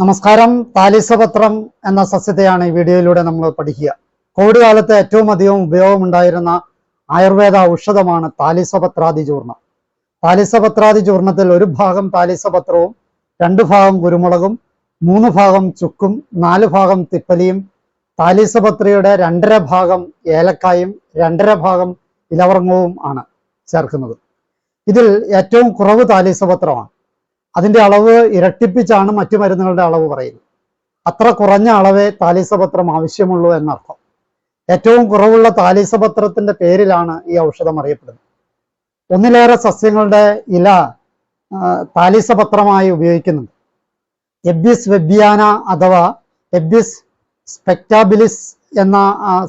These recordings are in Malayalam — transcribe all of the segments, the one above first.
നമസ്കാരം. താലിസപത്രം എന്ന സസ്യത്തെയാണ് ഈ വീഡിയോയിലൂടെ നമ്മൾ പഠിക്കുക. കോവിഡ് കാലത്ത് ഏറ്റവും അധികം ഉപയോഗമുണ്ടായിരുന്ന ആയുർവേദ ഔഷധമാണ് താലിസപത്രാദി ചൂർണം താലിസപത്രാദി ചൂർണത്തിൽ ഒരു ഭാഗം താലിസപത്രവും രണ്ട് ഭാഗം കുരുമുളകും മൂന്ന് ഭാഗം ചുക്കും നാല് ഭാഗം തിപ്പലിയും താലിസപത്രിയുടെ രണ്ടര ഭാഗം ഏലക്കായും രണ്ടര ഭാഗം ഇലവർങ്ങവും ആണ് ചേർക്കുന്നത്. ഇതിൽ ഏറ്റവും കുറവ് താലിസപത്രമാണ് അതിന്റെ അളവ് ഇരട്ടിപ്പിച്ചാണ് മറ്റു മരുന്നുകളുടെ അളവ് പറയുന്നത്. അത്ര കുറഞ്ഞ അളവേ താലീസപത്രം ആവശ്യമുള്ളൂ എന്നർത്ഥം. ഏറ്റവും കുറവുള്ള താലീസപത്രത്തിന്റെ പേരിലാണ് ഈ ഔഷധം അറിയപ്പെടുന്നത്. ഒന്നിലേറെ സസ്യങ്ങളുടെ ഇല താലീസപത്രമായി ഉപയോഗിക്കുന്നുണ്ട്. എബ്യസ് വെബിയാന അഥവാ എബ്യസ് സ്പെക്ടാബിലിസ് എന്ന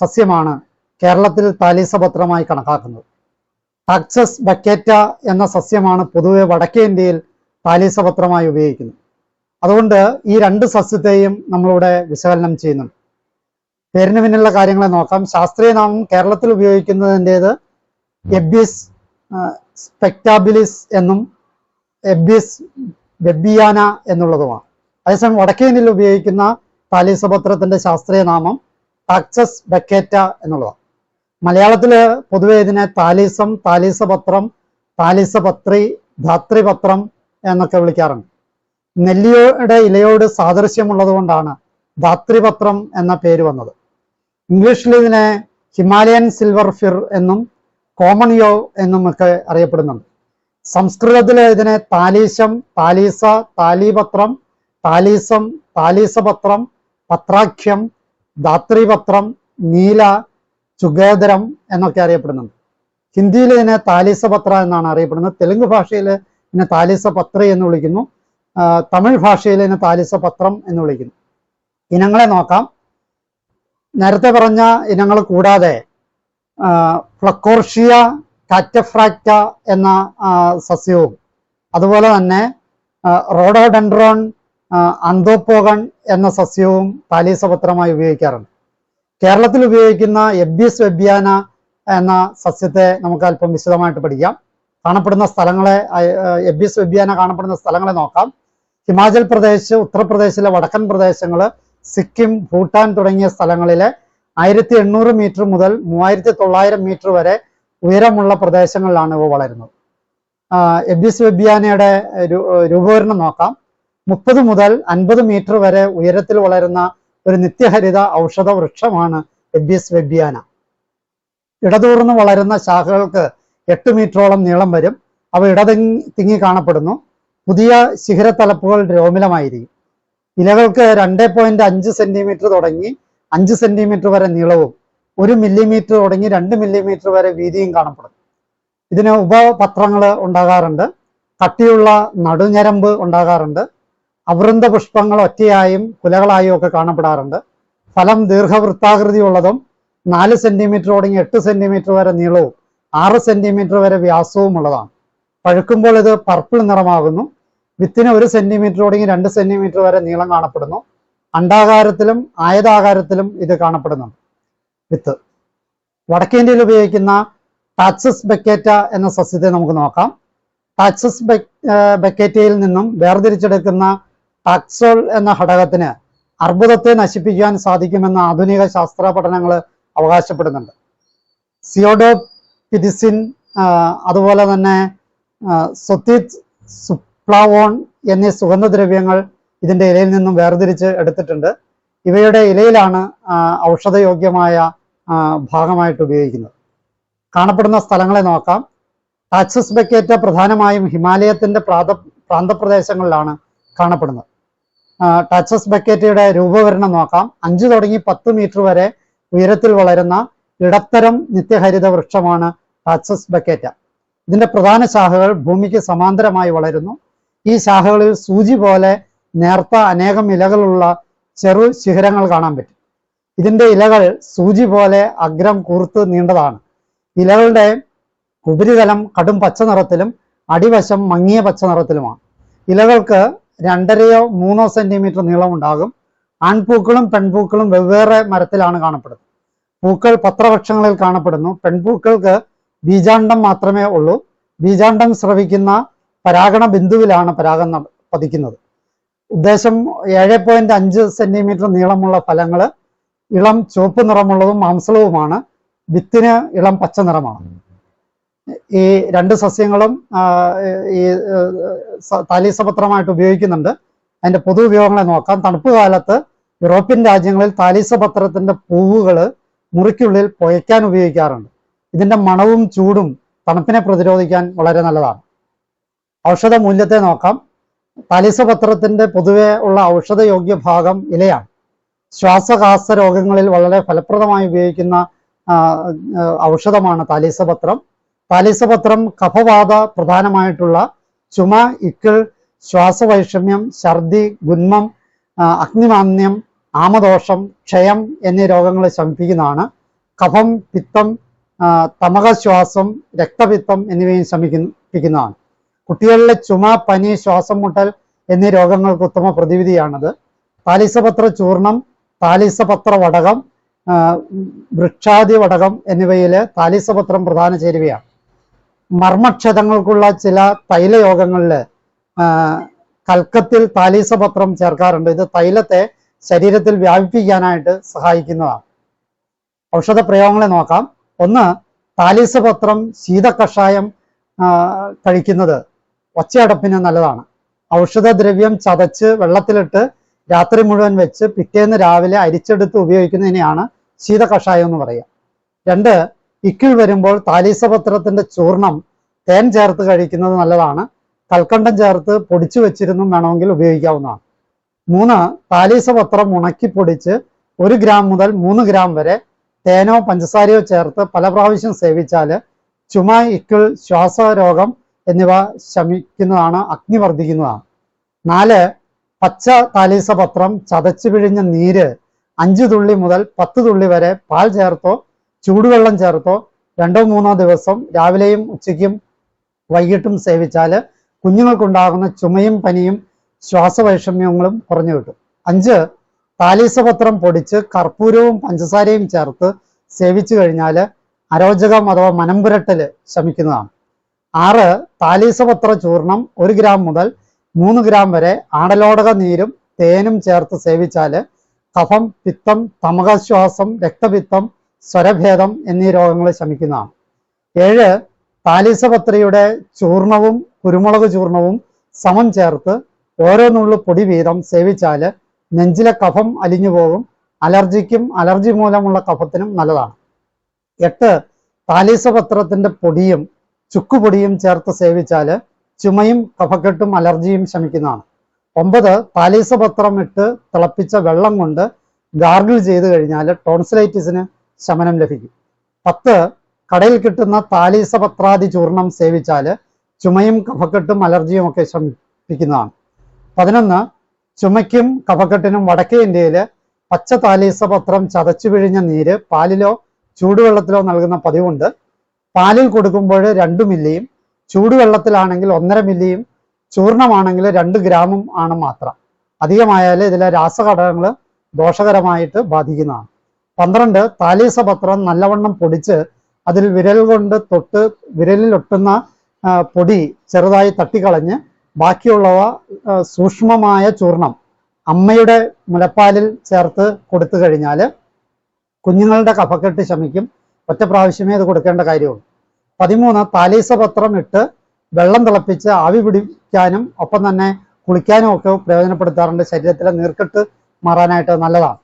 സസ്യമാണ് കേരളത്തിൽ താലീസപത്രമായി കണക്കാക്കുന്നത്. ടാക്സസ് ബക്കേറ്റ എന്ന സസ്യമാണ് പൊതുവെ വടക്കേ ഇന്ത്യയിൽ താലീസപത്രമായി ഉപയോഗിക്കുന്നു. അതുകൊണ്ട് ഈ രണ്ട് സസ്യത്തെയും നമ്മളിവിടെ വിശകലനം ചെയ്യുന്നുണ്ട്. പേരിന് പിന്നിലുള്ള കാര്യങ്ങളെ നോക്കാം. ശാസ്ത്രീയ നാമം കേരളത്തിൽ ഉപയോഗിക്കുന്നതിന്റെത് എബിസ് സ്പെക്ടാബിലിസ് എന്നും എബിസ് വെബിയാന എന്നുള്ളതുമാണ്. അതേസമയം വടക്കേ ഇന്ത്യയിൽ ഉപയോഗിക്കുന്ന താലീസപത്രത്തിന്റെ ശാസ്ത്രീയ നാമം ടാക്സസ് ബക്കേറ്റ എന്നുള്ളതാണ്. മലയാളത്തിൽ പൊതുവെ ഇതിനെ താലീസം താലീസപത്രം താലീസപത്രി ധാത്രിപത്രം എന്നൊക്കെ വിളിക്കാറുണ്ട്. നെല്ലിയുടെ ഇലയോട് സാദൃശ്യമുള്ളത് കൊണ്ടാണ് ധാത്രിപത്രം എന്ന പേര് വന്നത്. ഇംഗ്ലീഷിൽ ഇതിനെ ഹിമാലയൻ സിൽവർ ഫിർ എന്നും കോമൺ യോ എന്നും ഒക്കെ അറിയപ്പെടുന്നുണ്ട്. സംസ്കൃതത്തിൽ ഇതിനെ താലീശം താലീസ താലീപത്രം താലീസം താലീസപത്രം പത്രാഖ്യം ധാത്രിപത്രം നീല ചുഗേതരം എന്നൊക്കെ അറിയപ്പെടുന്നുണ്ട്. ഹിന്ദിയിൽ ഇതിനെ താലീസപത്ര എന്നാണ് അറിയപ്പെടുന്നത്. തെലുങ്ക് ഭാഷയിൽ ഇതിനെ പത്ര എന്ന് വിളിക്കുന്നു. തമിഴ് ഭാഷയിൽ ഇതിനെ താലീസപത്രം എന്ന് വിളിക്കുന്നു. ഇനങ്ങളെ നോക്കാം. നേരത്തെ പറഞ്ഞ ഇനങ്ങൾ കൂടാതെ ഫ്ലക്കോർഷിയ കാറ്റഫ്രാക്റ്റ എന്ന സസ്യവും അതുപോലെ തന്നെ റോഡോഡൻഡ്രോൺ റോഡോഡെൻഡ്രോൺ അന്തോപ്പോകൺ എന്ന സസ്യവും താലീസപത്രമായി ഉപയോഗിക്കാറുണ്ട്. കേരളത്തിൽ ഉപയോഗിക്കുന്ന എബ്യസ് വെബ്യാന എന്ന സസ്യത്തെ നമുക്ക് അല്പം വിശദമായിട്ട് പഠിക്കാം. കാണപ്പെടുന്ന സ്ഥലങ്ങളെ എബിസ് വെബിയാന കാണപ്പെടുന്ന സ്ഥലങ്ങളെ നോക്കാം. ഹിമാചൽ പ്രദേശ് ഉത്തർപ്രദേശിലെ വടക്കൻ പ്രദേശങ്ങൾ സിക്കിം ഭൂട്ടാൻ തുടങ്ങിയ സ്ഥലങ്ങളിലെ ആയിരത്തി എണ്ണൂറ് മീറ്റർ മുതൽ മൂവായിരത്തി തൊള്ളായിരം മീറ്റർ വരെ ഉയരമുള്ള പ്രദേശങ്ങളിലാണ് ഇവ വളരുന്നത്. എബിസ് വെബിയാനയുടെ രൂപവരണം നോക്കാം. മുപ്പത് മുതൽ അൻപത് മീറ്റർ വരെ ഉയരത്തിൽ വളരുന്ന ഒരു നിത്യഹരിത ഔഷധ വൃക്ഷമാണ് എബിസ് വെബിയാന ഇടതൂർന്ന് വളരുന്ന ശാഖകൾക്ക് എട്ട് മീറ്ററോളം നീളം വരും. അവ ഇടതിങ്ങി തിങ്ങി കാണപ്പെടുന്നു. പുതിയ ശിഖരത്തലപ്പുകൾ രോമിലമായിരിക്കും. ഇലകൾക്ക് രണ്ട് പോയിന്റ് അഞ്ച് സെന്റിമീറ്റർ തുടങ്ങി അഞ്ച് സെന്റിമീറ്റർ വരെ നീളവും ഒരു മില്ലിമീറ്റർ തുടങ്ങി രണ്ട് മില്ലിമീറ്റർ വരെ വീതിയും കാണപ്പെടും ഇതിന് ഉപപത്രങ്ങൾ ഉണ്ടാകാറുണ്ട്. കട്ടിയുള്ള നടുഞ്ഞരമ്പ് ഉണ്ടാകാറുണ്ട്. അവൃന്ത പുഷ്പങ്ങൾ ഒറ്റയായും കുലകളായും ഒക്കെ കാണപ്പെടാറുണ്ട്. ഫലം ദീർഘവൃത്താകൃതിയുള്ളതും നാല് സെന്റിമീറ്റർ തുടങ്ങി എട്ട് സെന്റിമീറ്റർ വരെ നീളവും ആറ് സെന്റിമീറ്റർ വരെ വ്യാസവും ഉള്ളതാണ് പഴുക്കുമ്പോൾ ഇത് പർപ്പിൾ നിറമാകുന്നു. വിത്തിന് ഒരു സെന്റിമീറ്റർ തുടങ്ങി രണ്ട് സെന്റിമീറ്റർ വരെ നീളം കാണപ്പെടുന്നു. അണ്ടാകാരത്തിലും ആയതാകാരത്തിലും ഇത് കാണപ്പെടുന്നുണ്ട് വിത്ത്. വടക്കേന്ത്യയിൽ ഉപയോഗിക്കുന്ന ടാക്സസ് ബെക്കേറ്റ എന്ന സസ്യത്തെ നമുക്ക് നോക്കാം. ടാക്സസ് ബെക്കേറ്റയിൽ നിന്നും വേർതിരിച്ചെടുക്കുന്ന ടാക്സോൾ എന്ന ഘടകത്തിന് അർബുദത്തെ നശിപ്പിക്കാൻ സാധിക്കുമെന്ന് ആധുനിക ശാസ്ത്ര പഠനങ്ങൾ അവകാശപ്പെടുന്നുണ്ട്. സിയോഡോപിരിസിൻ അതുപോലെ തന്നെ സൊത്തിത് സുപ്ലാവോൺ എന്നീ സുഗന്ധദ്രവ്യങ്ങൾ ഇതിന്റെ ഇലയിൽ നിന്നും വേർതിരിച്ച് എടുത്തിട്ടുണ്ട്. ഇവയുടെ ഇലയിലാണ് ഔഷധയോഗ്യമായ ഭാഗമായിട്ട് ഉപയോഗിക്കുന്നത്. കാണപ്പെടുന്ന സ്ഥലങ്ങളെ നോക്കാം. ടാക്സസ് ബക്കേറ്റ പ്രധാനമായും ഹിമാലയത്തിന്റെ പ്രാത പ്രാന്തപ്രദേശങ്ങളിലാണ് കാണപ്പെടുന്നത്. ടാക്സസ് ബക്കേറ്റയുടെ രൂപവരണം നോക്കാം. അഞ്ച് തുടങ്ങി പത്ത് മീറ്റർ വരെ ഉയരത്തിൽ വളരുന്ന ഇടത്തരം നിത്യഹരിത വൃക്ഷമാണ് ടാക്സസ് ബക്കേറ്റ. ഇതിന്റെ പ്രധാന ശാഖകൾ ഭൂമിക്ക് സമാന്തരമായി വളരുന്നു. ഈ ശാഖകളിൽ സൂചി പോലെ നേർത്ത അനേകം ഇലകളുള്ള ചെറു ശിഖരങ്ങൾ കാണാൻ പറ്റും. ഇതിന്റെ ഇലകൾ സൂചി പോലെ അഗ്രം കൂർത്ത് നീണ്ടതാണ്. ഇലകളുടെ ഉപരിതലം കടും പച്ച നിറത്തിലും അടിവശം മങ്ങിയ പച്ച നിറത്തിലുമാണ്. ഇലകൾക്ക് രണ്ടരയോ മൂന്നോ സെന്റിമീറ്റർ നീളമുണ്ടാകും ആൺപൂക്കളും പെൺപൂക്കളും വെവ്വേറെ മരത്തിലാണ് കാണപ്പെടുന്നത്. പൂക്കൾ പത്രവൃക്ഷങ്ങളിൽ കാണപ്പെടുന്നു. പെൺപൂക്കൾക്ക് ബീജാണ്ഡം മാത്രമേ ഉള്ളൂ. ബീജാണ്ഡം സ്രവിക്കുന്ന പരാഗണ ബിന്ദുവിലാണ് പരാഗം പതിക്കുന്നത്. ഉദ്ദേശം ഏഴ് പോയിന്റ് അഞ്ച് സെന്റിമീറ്റർ നീളമുള്ള ഫലങ്ങൾ ഇളം ചുവപ്പ് നിറമുള്ളതും മാംസളവുമാണ്. വിത്തിന് ഇളം പച്ച നിറമാണ്. ഈ രണ്ട് സസ്യങ്ങളും ഈ താലീസപത്രമായിട്ട് ഉപയോഗിക്കുന്നുണ്ട്. അതിന്റെ പൊതു ഉപയോഗങ്ങളെ നോക്കാം. തണുപ്പ് കാലത്ത് യൂറോപ്യൻ രാജ്യങ്ങളിൽ താലീസപത്രത്തിന്റെ പൂവുകൾ മുറിക്കുള്ളിൽ പുകയ്ക്കാൻ ഉപയോഗിക്കാറുണ്ട്. ഇതിന്റെ മണവും ചൂടും തണുപ്പിനെ പ്രതിരോധിക്കാൻ വളരെ നല്ലതാണ്. ഔഷധ മൂല്യത്തെ നോക്കാം. താലീസപത്രത്തിന്റെ പൊതുവെ ഉള്ള ഔഷധയോഗ്യ ഭാഗം ഇലയാണ്. ശ്വാസകാസ രോഗങ്ങളിൽ വളരെ ഫലപ്രദമായി ഉപയോഗിക്കുന്ന ഔഷധമാണ് താലീസപത്രം താലീസപത്രം കഫവാത പ്രധാനമായിട്ടുള്ള ചുമ ഇക്കിൾ ശ്വാസവൈഷമ്യം ഛർദി ഗുന്മം അഗ്നിമാന്യം ആമദോഷം ക്ഷയം എന്നീ രോഗങ്ങളെ ശമിപ്പിക്കുന്നതാണ്. കഫം പിത്തം തമകശ്വാസം രക്തപിത്തം എന്നിവയും ശമിപ്പിക്കുന്നതാണ് കുട്ടികളിലെ ചുമ പനി ശ്വാസം മുട്ടൽ എന്നീ രോഗങ്ങൾക്ക് ഉത്തമ പ്രതിവിധിയാണത്. താലീസപത്ര ചൂർണം താലീസപത്ര വടകം വൃക്ഷാദി വടകം എന്നിവയിൽ താലീസപത്രം പ്രധാന ചേരുവയാണ് മർമ്മക്ഷതങ്ങൾക്കുള്ള ചില തൈലയോഗങ്ങളിൽ കൽക്കത്തിൽ താലീസപത്രം ചേർക്കാറുണ്ട്. ഇത് തൈലത്തെ ശരീരത്തിൽ വ്യാപിപ്പിക്കാനായിട്ട് സഹായിക്കുന്നതാണ്. ഔഷധ പ്രയോഗങ്ങളെ നോക്കാം. ഒന്ന് താലീസപത്രം ശീതകഷായം ആ, കഴിക്കുന്നത് ഒച്ചയടപ്പിന് നല്ലതാണ്. ഔഷധദ്രവ്യം ചതച്ച് വെള്ളത്തിലിട്ട് രാത്രി മുഴുവൻ വെച്ച് പിറ്റേന്ന് രാവിലെ അരിച്ചെടുത്ത് ഉപയോഗിക്കുന്നതിനെയാണ് ശീതകഷായം എന്ന് പറയുക. രണ്ട് ഇക്കിൾ വരുമ്പോൾ താലീസപത്രത്തിന്റെ ചൂർണം തേൻ ചേർത്ത് കഴിക്കുന്നത് നല്ലതാണ്. കൽക്കണ്ടം ചേർത്ത് പൊടിച്ചു വെച്ചിരുന്നും വേണമെങ്കിൽ ഉപയോഗിക്കാവുന്നതാണ്. മൂന്ന് താലീസപത്രം ഉണക്കി പൊടിച്ച് ഒരു ഗ്രാം മുതൽ മൂന്ന് ഗ്രാം വരെ തേനോ പഞ്ചസാരയോ ചേർത്ത് പല പ്രാവശ്യം സേവിച്ചാൽ ചുമ ഇക്കിൾ ശ്വാസരോഗം എന്നിവ ശമിക്കുന്നതാണ് അഗ്നി വർദ്ധിക്കുന്നതാണ്. നാല് പച്ച താലീസപത്രം ചതച്ചു പിഴിഞ്ഞ നീര് അഞ്ച് തുള്ളി മുതൽ പത്ത് തുള്ളി വരെ പാൽ ചേർത്തോ ചൂടുവെള്ളം ചേർത്തോ രണ്ടോ മൂന്നോ ദിവസം രാവിലെയും ഉച്ചയ്ക്കും വൈകിട്ടും സേവിച്ചാൽ കുഞ്ഞുങ്ങൾക്കുണ്ടാകുന്ന ചുമയും പനിയും ശ്വാസവൈഷമ്യങ്ങളും കുറഞ്ഞു കിട്ടും. അഞ്ച് താലീസപത്രം പൊടിച്ച് കർപ്പൂരവും പഞ്ചസാരയും ചേർത്ത് സേവിച്ചു കഴിഞ്ഞാൽ അരോചകം അഥവാ മനംപുരട്ടൽ ശമിക്കുന്നതാണ്. ആറ് താലീസപത്ര ചൂർണം ഒരു ഗ്രാം മുതൽ മൂന്ന് ഗ്രാം വരെ ആടലോടക നീരും തേനും ചേർത്ത് സേവിച്ചാൽ കഫം പിത്തം തമകശ്വാസം രക്തപിത്തം സ്വരഭേദം എന്നീ രോഗങ്ങൾ ശമിക്കുന്നതാണ്. ഏഴ് താലീസപത്രിയുടെ ചൂർണവും കുരുമുളക് ചൂർണവും സമം ചേർത്ത് ഓരോന്നുള്ള നുള്ളു പൊടി വീതം സേവിച്ചാൽ നെഞ്ചിലെ കഫം അലിഞ്ഞു പോകും. അലർജിക്കും അലർജി മൂലമുള്ള കഫത്തിനും നല്ലതാണ്. എട്ട് താലീസപത്രത്തിന്റെ പൊടിയും ചുക്കുപൊടിയും ചേർത്ത് സേവിച്ചാൽ ചുമയും കഫക്കെട്ടും അലർജിയും ശമിക്കുന്നതാണ്. ഒമ്പത് താലീസപത്രം ഇട്ട് തിളപ്പിച്ച വെള്ളം കൊണ്ട് ഗാർഗിൾ ചെയ്ത് കഴിഞ്ഞാൽ ടോൺസിലൈറ്റിസിന് ശമനം ലഭിക്കും. പത്ത് കടയിൽ കിട്ടുന്ന താലീസപത്രാദി ചൂർണം സേവിച്ചാൽ ചുമയും കഫക്കെട്ടും അലർജിയും ഒക്കെ ശമിപ്പിക്കുന്നതാണ്. പതിനൊന്ന് ചുമയ്ക്കും കഫക്കെട്ടിനും വടക്കേ ഇന്ത്യയിൽ പച്ച താലീസപത്രം ചതച്ചു പിഴിഞ്ഞ നീര് പാലിലോ ചൂടുവെള്ളത്തിലോ നൽകുന്ന പതിവുണ്ട്. പാലിൽ കൊടുക്കുമ്പോൾ രണ്ട് മില്ലിയും ചൂടുവെള്ളത്തിലാണെങ്കിൽ ഒന്നര മില്ലിയും ചൂർണമാണെങ്കിൽ രണ്ട് ഗ്രാമും ആണ് മാത്രം. അധികമായാൽ ഇതിലെ രാസഘടകങ്ങൾ ദോഷകരമായിട്ട് ബാധിക്കുന്നതാണ്. പന്ത്രണ്ട് താലീസപത്രം നല്ലവണ്ണം പൊടിച്ച് അതിൽ വിരൽ കൊണ്ട് തൊട്ട് വിരലിലൊട്ടുന്ന പൊടി ചെറുതായി തട്ടിക്കളഞ്ഞ് ബാക്കിയുള്ളവ സൂക്ഷ്മമായ ചൂർണം അമ്മയുടെ മുലപ്പാലിൽ ചേർത്ത് കൊടുത്തു കഴിഞ്ഞാൽ കുഞ്ഞുങ്ങളുടെ കഫക്കെട്ട് ശമിക്കും. ഒറ്റ പ്രാവശ്യമേ അത് കൊടുക്കേണ്ട കാര്യമുള്ളൂ. പതിമൂന്ന് താലീസപത്രം ഇട്ട് വെള്ളം തിളപ്പിച്ച് ആവി പിടിക്കാനും ഒപ്പം തന്നെ കുളിക്കാനും ഒക്കെ പ്രയോജനപ്പെടുത്താറുണ്ട്. ശരീരത്തിലെ നീർക്കെട്ട് മാറാനായിട്ട് നല്ലതാണ്.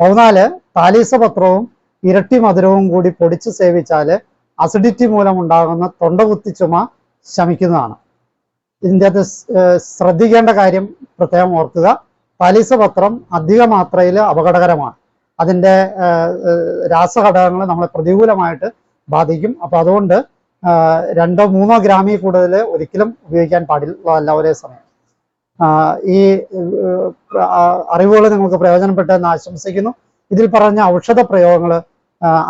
പതിനാല് താലീസപത്രവും ഇരട്ടി മധുരവും കൂടി പൊടിച്ച് സേവിച്ചാൽ അസിഡിറ്റി മൂലം ഉണ്ടാകുന്ന തൊണ്ടകുത്തി ചുമ ശമിക്കുന്നതാണ്. ഇതിന്റെ അകത്ത് ശ്രദ്ധിക്കേണ്ട കാര്യം പ്രത്യേകം ഓർക്കുക. താലീസപത്രം അധിക മാത്രയിൽ അപകടകരമാണ് അതിന്റെ രാസഘടകങ്ങൾ നമ്മളെ പ്രതികൂലമായിട്ട് ബാധിക്കും. അപ്പൊ അതുകൊണ്ട് രണ്ടോ മൂന്നോ ഗ്രാമിൽ കൂടുതൽ ഒരിക്കലും ഉപയോഗിക്കാൻ പാടില്ല ഒരേ സമയം. ഈ അറിവുകൾ നിങ്ങൾക്ക് പ്രയോജനപ്പെട്ടെന്ന് ആശംസിക്കുന്നു. ഇതിൽ പറഞ്ഞ ഔഷധ പ്രയോഗങ്ങൾ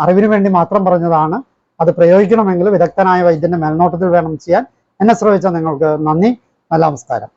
അറിവിന് വേണ്ടി മാത്രം പറഞ്ഞതാണ്. അത് പ്രയോഗിക്കണമെങ്കിൽ വിദഗ്ധനായ വൈദ്യന്റെ മേൽനോട്ടത്തിൽ വേണം ചെയ്യാൻ. എന്നെ ശ്രമിച്ച നിങ്ങൾക്ക് നന്ദി. നല്ല നമസ്കാരം.